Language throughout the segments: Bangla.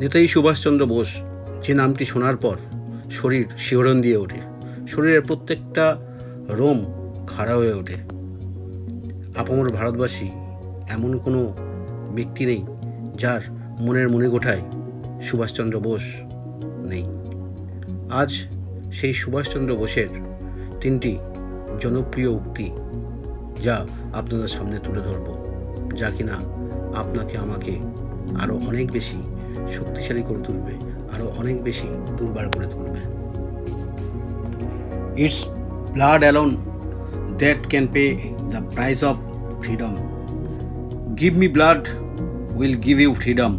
নেতাজি সুভাষচন্দ্র বোস যে নামটি শোনার পর শরীর শিহরণ দিয়ে ওঠে। শরীরের প্রত্যেকটা রোম খাড়া হয়ে ওঠে। আপামর ভারতবাসী এমন কোনো ব্যক্তি নেই যার মনের মনে গোঠায় সুভাষচন্দ্র বোস নেই। আজ সেই সুভাষচন্দ্র বোসের তিনটি জনপ্রিয় উক্তি যা আপনাদের সামনে তুলে ধরব। যা কিনা আপনাকে, আমাকে আরও অনেক বেশি শক্তিশালী করে তুলবে আরও অনেক বেশি দুর্বার করে তুলবে। It's blood alone that can pay the price of freedom give me blood will give you freedom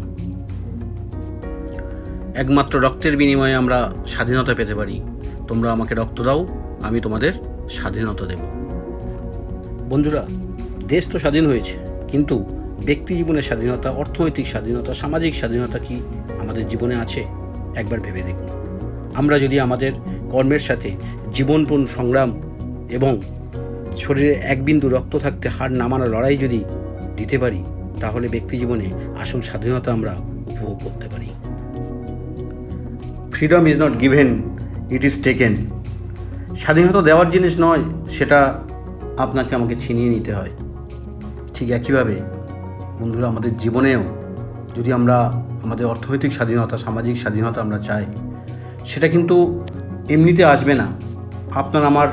একমাত্র রক্তের বিনিময়ে আমরা স্বাধীনতা পেতে পারি। তোমরা আমাকে রক্ত দাও, আমি তোমাদের স্বাধীনতা দেব। বন্ধুরা, দেশ তো স্বাধীন হয়েছে, কিন্তু ব্যক্তি জীবনের স্বাধীনতা, অর্থনৈতিক স্বাধীনতা, সামাজিক স্বাধীনতা কি আমাদের জীবনে আছে? একবার ভেবে দেখুন। আমরা যদি আমাদের কর্মের সাথে জীবনপণ সংগ্রাম এবং শরীরে এক বিন্দু রক্ত থাকতে হার নামানো লড়াই যদি দিতে পারি, তাহলে ব্যক্তি জীবনে আসল স্বাধীনতা আমরা উপভোগ করতে পারি। Freedom is not given it is taken স্বাধীনতা দেওয়ার জিনিস নয়, সেটা আপনাকে আমাকে ছিনিয়ে নিতে হয়। ঠিক একইভাবে বন্ধুরা, আমাদের জীবনেও যদি আমরা আমাদের অর্থনৈতিক স্বাধীনতা, সামাজিক স্বাধীনতা আমরা চাই, সেটা কিন্তু এমনিতে আসবে না। আপনার আমার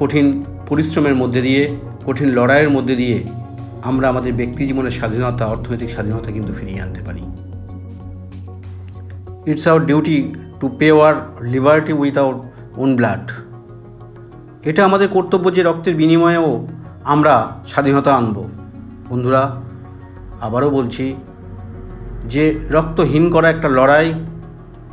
কঠিন পরিশ্রমের মধ্যে দিয়ে, কঠিন লড়াইয়ের মধ্যে দিয়ে আমরা আমাদের ব্যক্তি জীবনের স্বাধীনতা, অর্থনৈতিক স্বাধীনতা কিন্তু ফিরিয়ে আনতে পারি। It's our duty to pay our liberty with our own blood এটা আমাদের কর্তব্য যে রক্তের বিনিময়েও আমরা স্বাধীনতা আনব। বন্ধুরা আবারও বলছি যে রক্তহীন করা একটা লড়াই,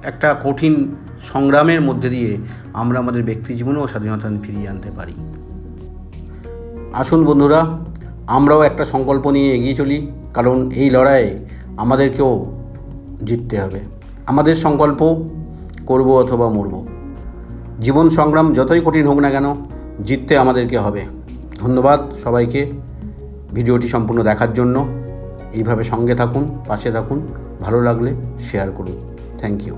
একটা কঠিন সংগ্রামের মধ্যে দিয়ে আমরা আমাদের ব্যক্তি জীবনেও স্বাধীনতা ফিরিয়ে আনতে পারি। আসুন বন্ধুরা, আমরাও একটা সংকল্প নিয়ে এগিয়ে চলি, কারণ এই লড়াইয়ে আমাদেরকেও জিততে হবে। আমাদের সংকল্প, করব অথবা মরব। জীবন সংগ্রাম যতই কঠিন হোক না কেন, জিততে আমাদেরকে হবে। ধন্যবাদ সবাইকে, ভিডিওটি সম্পূর্ণ দেখার জন্য। এইভাবে সঙ্গে থাকুন পাশে থাকুন ভালো লাগলে শেয়ার করুন। Thank you